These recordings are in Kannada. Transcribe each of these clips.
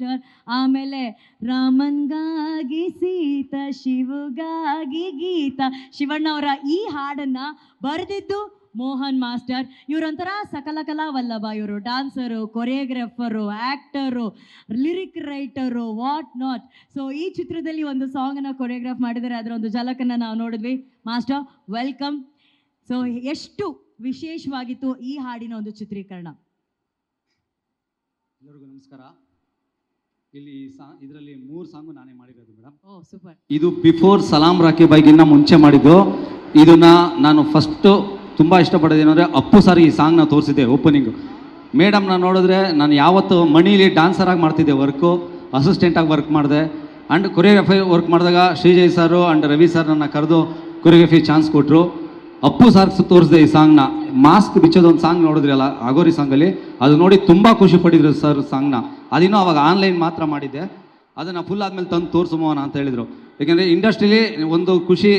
ಮಾಸ್ಟರ್ ಆಮೇಲೆ, ರಾಮನ್ಗಾಗಿ ಸೀತ, ಶಿವಗಾಗಿ ಗೀತ. ಶಿವಣ್ಣ ಅವರ ಈ ಹಾಡನ್ನ ಬರೆದಿದ್ದು ಮೋಹನ್ ಮಾಸ್ಟರ್. ಇವರೊಂಥರ ಸಕಲ ಕಲಾ ವಲ್ಲಭ ಇವರು. Dancer choreographer actor lyric writer what not so ಈ ಚಿತ್ರದಲ್ಲಿ ಒಂದು ಸಾಂಗನ್ನು ಕೊರಿಯೋಗ್ರಾಫ್ ಮಾಡಿದರೆ ಅದರ ಒಂದು ಝಲಕನ್ನು ನಾವು ನೋಡಿದ್ವಿ. ಮಾಸ್ಟರ್ ವೆಲ್ಕಮ್ ಸೊ ಎಷ್ಟು ವಿಶೇಷವಾಗಿತ್ತು ಈ ಹಾಡಿನ ಒಂದು ಚಿತ್ರೀಕರಣ? ಎಲ್ಲರಿಗೂ ನಮಸ್ಕಾರ. ಇಲ್ಲಿ ಇದರಲ್ಲಿ ಮೂರು ಸಾಂಗು ನಾನೇ ಮಾಡಿರೋದು ಮೇಡಮ್ ಓ ಸೂಪರ್. ಇದು ಬಿಫೋರ್ ಸಲಾಂ ರಾಕಿ ಬೈಗಿನ್ನ ಮುಂಚೆ ಮಾಡಿದ್ದು. ಇದನ್ನ ನಾನು ಫಸ್ಟು ತುಂಬ ಇಷ್ಟಪಡೋದು ಏನಂದರೆ ಅಪ್ಪು ಸರ್ ಈ ಸಾಂಗ್ನ ತೋರಿಸಿದ್ದೆ ಓಪನಿಂಗು ಮೇಡಮ್ನ ನೋಡಿದ್ರೆ ನಾನು ಯಾವತ್ತು ಮಣಿಲಿ ಡಾನ್ಸರಾಗಿ ಮಾಡ್ತಿದ್ದೆ ವರ್ಕು ಅಸಿಸ್ಟೆಂಟಾಗಿ ವರ್ಕ್ ಮಾಡಿದೆ. ಆ್ಯಂಡ್ ಕೊರಿಯೋಗ್ರಫಿ ವರ್ಕ್ ಮಾಡಿದಾಗ Srijay sir and Ravi sir ನನ್ನ ಕರೆದು ಕೊರಿಯೋಗ್ರಫಿ ಚಾನ್ಸ್ ಕೊಟ್ಟರು ಅಪ್ಪು ಸಾರ್ ತೋರಿಸಿದೆ ಈ ಸಾಂಗ್ನ. ಮಾಸ್ಕ್ ಬಿಚ್ಚೋದೊಂದು ಸಾಂಗ್ ನೋಡಿದ್ರಿ ಅಲ್ಲ ಅಗೋರಿ ಸಾಂಗಲ್ಲಿ? ಅದು ನೋಡಿ ತುಂಬ ಖುಷಿ ಪಡಿದ್ರು ಸರ್ ಸಾಂಗ್ನ. ಅದಿನ್ನು ಅವಾಗ ಆನ್ಲೈನ್ ಮಾತ್ರ ಮಾಡಿದ್ದೆ. ಅದನ್ನು ಫುಲ್ ಆದಮೇಲೆ ತಂದು ತೋರಿಸುಮೋನ ಅಂತ ಹೇಳಿದರು. ಯಾಕೆಂದರೆ ಇಂಡಸ್ಟ್ರಿಲಿ ಒಂದು ಖುಷಿ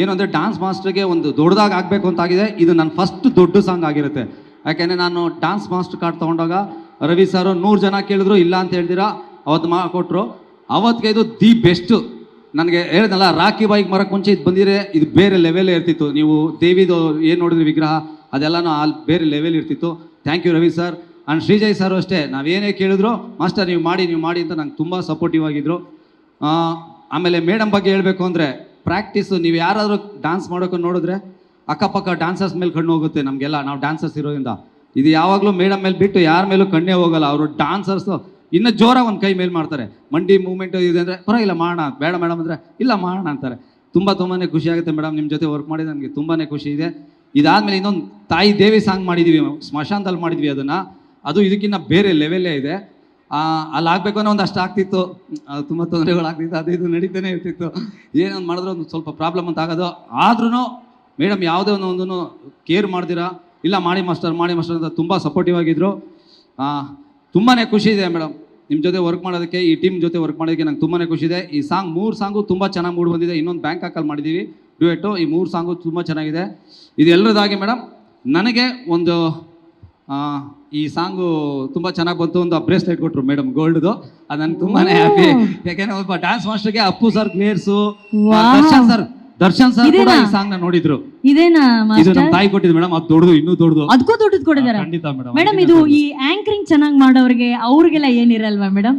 ಏನು ಅಂದರೆ ಡಾನ್ಸ್ ಮಾಸ್ಟರ್ಗೆ ಒಂದು ದೊಡ್ಡದಾಗಿ ಆಗಬೇಕು ಅಂತಾಗಿದೆ ಇದು ನನ್ನ ಫಸ್ಟ್ ದೊಡ್ಡ ಸಾಂಗ್ ಆಗಿರುತ್ತೆ. ಯಾಕೆಂದರೆ ನಾನು ಡಾನ್ಸ್ ಮಾಸ್ಟರ್ ಕಾರ್ಡ್ ತೊಗೊಂಡಾಗ ರವಿ ಸರು ನೂರು ಜನ ಕೇಳಿದ್ರು, ಇಲ್ಲ ಅಂತ ಹೇಳ್ದಿರಾ, ಅವತ್ತು ಮಾ ಕೊಟ್ಟರು ಅವತ್ತಿಗೆ ಇದು ದಿ ಬೆಸ್ಟು ನನಗೆ ಹೇಳಿದ್ನಲ್ಲ ರಾಕಿ ಬಾಯಿಗೆ ಮರಕ್ಕೆ ಮುಂಚೆ ಇದು ಬಂದಿದ್ರೆ ಇದು ಬೇರೆ ಲೆವೆಲೇ ಇರ್ತಿತ್ತು. ನೀವು ದೇವಿದು ಏನು ನೋಡಿದ್ರಿ ವಿಗ್ರಹ? ಅದೆಲ್ಲನೂ ಅಲ್ಲಿ ಬೇರೆ ಲೆವೆಲ್ ಇರ್ತಿತ್ತು. Thank you Ravi sir and Srijay sir ಅಷ್ಟೇ, ನಾವೇನೇ ಕೇಳಿದ್ರು ಮಾಸ್ಟರ್ ನೀವು ಮಾಡಿ ನೀವು ಮಾಡಿ ಅಂತ ನಂಗೆ ತುಂಬ ಸಪೋರ್ಟಿವ್ ಆಗಿದ್ರು. ಆಮೇಲೆ ಮೇಡಮ್ ಬಗ್ಗೆ ಹೇಳಬೇಕು ಅಂದರೆ ಪ್ರಾಕ್ಟೀಸು ನೀವು ಯಾರಾದರೂ ಡ್ಯಾನ್ಸ್ ಮಾಡೋಕೆ ನೋಡಿದ್ರೆ, ಅಕ್ಕಪಕ್ಕ ಡಾನ್ಸರ್ಸ್ ಮೇಲೆ ಕಣ್ಣು ಹೋಗುತ್ತೆ ನಮಗೆಲ್ಲ. ನಾವು ಡ್ಯಾನ್ಸರ್ಸ್ ಇರೋದ್ರಿಂದ. ಇದು ಯಾವಾಗಲೂ ಮೇಡಮ್ ಮೇಲೆ ಬಿಟ್ಟು ಯಾರ ಮೇಲೂ ಕಣ್ಣೇ ಹೋಗಲ್ಲ. ಅವರು ಡ್ಯಾನ್ಸರ್ಸು ಇನ್ನೂ ಜೋರಾಗಿ ಒಂದು ಕೈ ಮೇಲೆ ಮಾಡ್ತಾರೆ. ಮಂಡಿ ಮೂವ್ಮೆಂಟು ಇದೆ ಅಂದರೆ, ಪರವಾಗಿಲ್ಲ, ಮಾಡೋಣ. ಬೇಡ ಮೇಡಮ್ ಅಂದರೆ, ಇಲ್ಲ ಮಾಡೋಣ ಅಂತಾರೆ. ತುಂಬ ತುಂಬಾ ಖುಷಿಯಾಗುತ್ತೆ ಮೇಡಮ್ ನಿಮ್ಮ ಜೊತೆ ವರ್ಕ್ ಮಾಡಿ ನನಗೆ ತುಂಬಾ ಖುಷಿ ಇದೆ. ಇದಾದಮೇಲೆ ಇನ್ನೊಂದು ತಾಯಿ ದೇವಿ ಸಾಂಗ್ ಮಾಡಿದ್ವಿ, ಸ್ಮಶಾನದಲ್ಲಿ ಮಾಡಿದ್ವಿ ಅದನ್ನು. ಅದು ಇದಕ್ಕಿಂತ ಬೇರೆ ಲೆವೆಲ್ಲೇ ಇದೆ. ಅಲ್ಲಿ ಆಗಬೇಕು ಅನ್ನೋ ಒಂದು ಅಷ್ಟು ಆಗ್ತಿತ್ತು. ತುಂಬ ತೊಂದರೆಗಳಾಗ್ತಿತ್ತು ಅದು ಇದು ನಡೀತಾನೆ ಇರ್ತಿತ್ತು. ಏನೊಂದು ಮಾಡಿದ್ರೆ ಒಂದು ಸ್ವಲ್ಪ ಪ್ರಾಬ್ಲಮ್ ಅಂತ ಆಗೋದು. ಆದ್ರೂ ಮೇಡಮ್ ಯಾವುದೇ ಒಂದು ಒಂದನ್ನು ಕೇರ್ ಮಾಡ್ದಿರಾ? ಇಲ್ಲ, ಮಾಡಿ ಮಾಸ್ಟರ್ ಮಾಡಿ ಮಾಸ್ಟರ್ ಅಂತ ತುಂಬ ಸಪೋರ್ಟಿವ್ ಆಗಿದ್ರು. ತುಂಬಾ ಖುಷಿ ಇದೆ ಮೇಡಮ್. ನಿಮ್ಮ ಜೊತೆ ವರ್ಕ್ ಮಾಡೋದಕ್ಕೆ, ಈ ಟೀಮ್ ಜೊತೆ ವರ್ಕ್ ಮಾಡೋದಕ್ಕೆ ನಂಗೆ ತುಂಬಾ ಖುಷಿ ಇದೆ. ಈ ಸಾಂಗ್, ಮೂರು ಸಾಂಗು ತುಂಬ ಚೆನ್ನಾಗಿ ಮೂಡಿ ಬಂದಿದೆ. ಇನ್ನೊಂದು ಬ್ಯಾಂಕ್ ಬ್ಯಾಂಕಾಕಲ್ಲಿ ಮಾಡಿದ್ದೀವಿ ಡ್ಯೂಯೆಟು ಈ ಮೂರು ಸಾಂಗು ತುಂಬ ಚೆನ್ನಾಗಿದೆ. ಇದು ಎಲ್ಲರದಾಗಿ ಮೇಡಮ್ ನನಗೆ ಒಂದು ಆ, ಈ ಸಾಂಗು ತುಂಬ ಚೆನ್ನಾಗಿ ಬಂತು ಒಂದು ಬ್ರೇಸ್ಲೆಟ್ ಕೊಟ್ಟರು ಮೇಡಮ್ ಗೋಲ್ಡ್ದು. ಅದು ನನಗೆ ತುಂಬಾ ಹ್ಯಾಪಿ ಯಾಕೆಂದ್ರೆ ಒಬ್ಬ ಡ್ಯಾನ್ಸ್ ಮಾಸ್ಟರ್ಗೆ ಅಪ್ಪು ಸರ್ ಗ್ಲೇರ್ಸು ದರ್ಶನ್ ಸರ್ ದರ್ಶನ್ ಸರ್ ಕೂಡ ಈ ಸಾಂಗ್ನ ನೋಡಿದ್ರು. ಇದೇನಾ ಇದು ನಮ್ಮ ತಾಯಿ ಕೊಟ್ಟಿದ್ದು ಮೇಡಮ್ ಅದು ದೊಡ್ಡದು ಇನ್ನೂ ದೊಡ್ಡದು. ಅದಕ್ಕೂ ದೊಡ್ಡದು ಕೊಟ್ಟಿದ್ದಾರೆ. ಖಂಡಿತ ಮೇಡಮ್ ಮೇಡಮ್ ಇದು ಈ ಆಂಕರಿಂಗ್ ಚೆನ್ನಾಗಿ ಮಾಡೋರಿಗೆ ಅವ್ರಿಗೆಲ್ಲ ಏನಿರಲ್ವಾ ಮೇಡಮ್?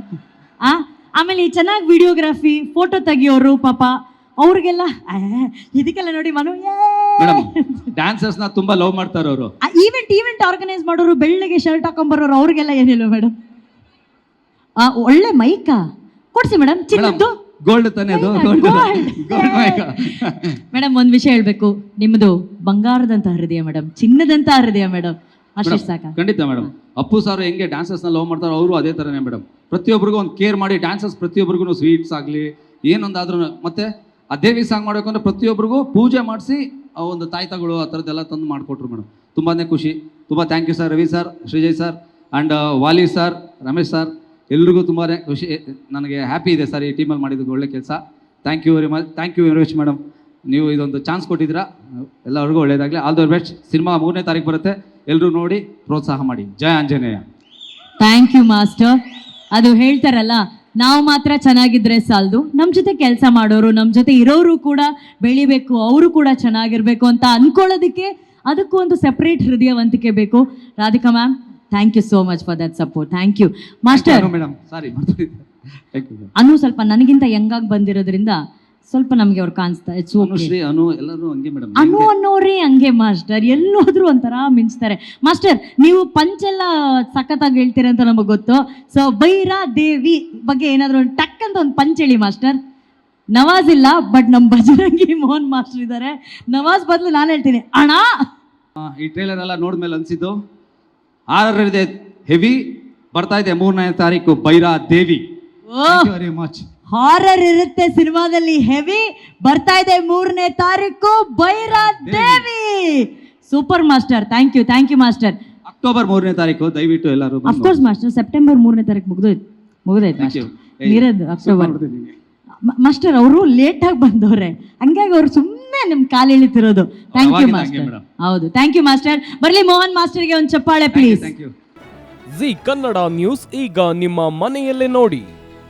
ಆ ಆಮೇಲೆ ಈ ಚೆನ್ನಾಗಿ ವಿಡಿಯೋಗ್ರಫಿ ಫೋಟೋ ತೆಗಿಯೋರು ಪಾಪ ಅವ್ರಿಗೆಲ್ಲ ಆ, ಇದಕ್ಕೆಲ್ಲ ನೋಡಿ ಮನು ಮೇಡಮ್ ಡ್ಯಾನ್ಸರ್ಸ್ನ ತುಂಬಾ ಲವ್ ಮಾಡ್ತಾರೆ ಅವರು. ಈವೆಂಟ್ ಈವೆಂಟ್ ಆರ್ಗನೈಸ್ ಮಾಡೋರು ಬೆಳ್ಳಿಗೆ ಶರ್ಟ್ ಹಾಕೊಂಬರೋರು ಅವ್ರಿಗೆಲ್ಲ ಏನಿಲ್ಲ ಮೇಡಮ್ ಆ ಒಳ್ಳೆ ಮೈಕಾ ಕೊಡ್ಸಿ ಮೇಡಮ್ ಚಿನ್ನದ್ದು. ಗೋಲ್ಡ್ ತಾನೇ ಅದು? ಗೋಲ್ಡ್ ಗೋಲ್ಡ್ ಮೇಡಮ್ ಒಂದ್ ವಿಷಯ ಹೇಳ್ಬೇಕು. ನಿಮ್ದು ಬಂಗಾರದಂತ ಹೃದಯ ಮೇಡಮ್ ಚಿನ್ನದಂತ ಹೃದಯ ಮೇಡಮ್ ಅಷ್ಟೇ ಸಾಕ ಖಂಡಿತ ಮೇಡಮ್ ಅಪ್ಪು ಸರ್ ಹೆಂಗೆ ಡ್ಯಾನ್ಸರ್ಸ್ನ ಲವ್ ಮಾಡ್ತಾರೋ ಅವರು ಅದೇ ತರನೇ ಮೇಡಮ್ ಪ್ರತಿಯೊಬ್ಬರಿಗೂ ಒಂದು ಕೇರ್ ಮಾಡಿ ಡ್ಯಾನ್ಸರ್ಸ್ ಪ್ರತಿಯೊಬ್ಬರಿಗೂ ಸ್ವೀಟ್ಸ್ ಆಗಲಿ ಏನೊಂದಾದ್ರೂ ಮತ್ತೆ ಆ ದೇವಿ ಸಾಂಗ್ ಮಾಡಬೇಕು ಅಂದ್ರೆ ಪ್ರತಿಯೊಬ್ಬರಿಗೂ ಪೂಜೆ ಮಾಡಿಸಿ ಆ ಒಂದು ತಾಯ್ತಗಳು ಆ ಥರದ್ದೆಲ್ಲ ತಂದು ಮಾಡಿಕೊಟ್ರು ಮೇಡಮ್. ತುಂಬಾ ಖುಷಿ. ತುಂಬ thank you sir Ravi sir Srijay sir and Vali sir Ramesh sir ಎಲ್ರಿಗೂ ತುಂಬಾ ಖುಷಿ. ನನಗೆ ಹ್ಯಾಪಿ ಇದೆ ಸರ್ ಈ ಟೀಮಲ್ಲಿ ಮಾಡಿದ್ದು ಒಳ್ಳೆ ಕೆಲಸ. Thank you very much thank you very much madam ನೀವು ಇದೊಂದು ಚಾನ್ಸ್ ಕೊಟ್ಟಿದ್ದೀರಾ? ಎಲ್ಲರಿಗೂ ಒಳ್ಳೇದಾಗಲಿ. ಆಲ್ ದ ಬೆಸ್ಟ್ ಸಿನಿಮಾ ಮೂರನೇ ತಾರೀಕು ಬರುತ್ತೆ. ಎಲ್ಲರೂ ನೋಡಿ ಪ್ರೋತ್ಸಾಹ ಮಾಡಿ. ಜಯ ಆಂಜನೇಯ. ಥ್ಯಾಂಕ್ ಯು ಮಾಸ್ಟರ್ ಅದು ಹೇಳ್ತಾರಲ್ಲ ನಾವು ಮಾತ್ರ ಚೆನ್ನಾಗಿದ್ರೆ ಸಾಲದು. ನಮ್ಮ ಜೊತೆ ಕೆಲಸ ಮಾಡೋರು ನಮ್ಮ ಜೊತೆ ಇರೋರು ಕೂಡ ಬೆಳಿಬೇಕು ಅವರು ಕೂಡ ಚೆನ್ನಾಗಿರ್ಬೇಕು ಅಂತ ಅನ್ಕೊಳ್ಳೋದಕ್ಕೆ ಅದಕ್ಕೂ ಒಂದು ಸೆಪರೇಟ್ ಹೃದಯವಂತಿಕೆ ಬೇಕು. Radhika ma'am thank you so much for that support thank you master Anu ಸ್ವಲ್ಪ ನನಗಿಂತ ಯಂಗಾಗಿ ಬಂದಿರೋದ್ರಿಂದ ಸ್ವಲ್ಪ ನಮಗೆ ಅವ್ರು ಕಾಣಿಸ್ತಾ ಇಟ್ಸ್ ಓಕೆ ಅನುಶ್ರೀ ಅನು ಎಲ್ಲರೂ ಹಂಗೆ ಮೇಡಮ್. ಅನು ಅನ್ನೋರೇ ಹಂಗೆ ಮಾಸ್ಟರ್ ಎಲ್ಲೋದ್ರೂ ಒಂಥರ ಮಿಂಚ್ತಾರೆ. ಮಾಸ್ಟರ್ ನೀವು ಪಂಚೆಲ್ಲ ಸಖತ್ತಾಗಿ ಹೇಳ್ತೀರ ಅಂತ ನಮಗೆ ಗೊತ್ತು. ಸೊ ಬೈರಾ ದೇವಿ ಬಗ್ಗೆ ಏನಾದ್ರು ಒಂದು ಟಕ್ ಅಂತ ಒಂದು ಪಂಚ್ ಹೇಳಿ ಮಾಸ್ಟರ್. ನವಾಜ್ ಇಲ್ಲ ಬಟ್ ನಮ್ಮ ಬಜರಂಗಿ ಮೋಹನ್ ಮಾಸ್ಟರ್ ಇದ್ದಾರೆ ನವಾಜ್ ಬದಲು ನಾನು ಹೇಳ್ತೀನಿ ಅಣ್ಣ! ಈ ಟ್ರೇಲರ್ ಎಲ್ಲ ನೋಡಿದ್ಮೇಲೆ ಅನ್ಸಿದ್ದು ಆರರಿದೆ ಹೆವಿ ಬರ್ತಾ ಇದೆ ಮೂರನೇ ತಾರೀಕು Bhaira Devi very much horror ಇರುತ್ತೆ ಸಿನಿಮಾದಲ್ಲಿ ಹೆವಿ. ಬರ್ತಾ ಇದೆ ಮೂರನೇ ತಾರೀಕು. Bhaira Devi. Super master thank you thank you master October ಮೂರನೇ ತಾರೀಕು ದಯವಿಟ್ಟು ಎಲ್ಲರೂ ಅಫ್ಕೋರ್ಸ್ ಮಾಸ್ಟರ್ ಸೆಪ್ಟೆಂಬರ್ ಮೂರನೇ ತಾರೀಕು ಮುಗಿದೋಯ್ತು ಮುಗಿದೋಯ್ತು. ಮಾಸ್ಟರ್ ಇರೋದು ಅಕ್ಟೋಬರ್ ಮಾಸ್ಟರ್ ಅವರು ಲೇಟಾಗಿ ಬಂದವ್ರೆ. ಹಂಗಾಗಿ ಅವ್ರು ಸುಮ್ಮನೆ ನಿಮ್ ಕಾಲು ಇಳಿತಿರೋದು ಥ್ಯಾಂಕ್ ಯು ಮಾಸ್ಟರ್ ಹೌದು. ಥ್ಯಾಂಕ್ ಯು ಮಾಸ್ಟರ್ ಬರ್ಲಿ ಮೋಹನ್ ಮಾಸ್ಟರ್ಗೆ ಒಂದು ಚಪ್ಪಾಳೆ ಪ್ಲೀಸ್. ಜಿ ಕನ್ನಡ ನ್ಯೂಸ್ ಈಗ ನಿಮ್ಮ ಮನೆಯಲ್ಲೇ ನೋಡಿ.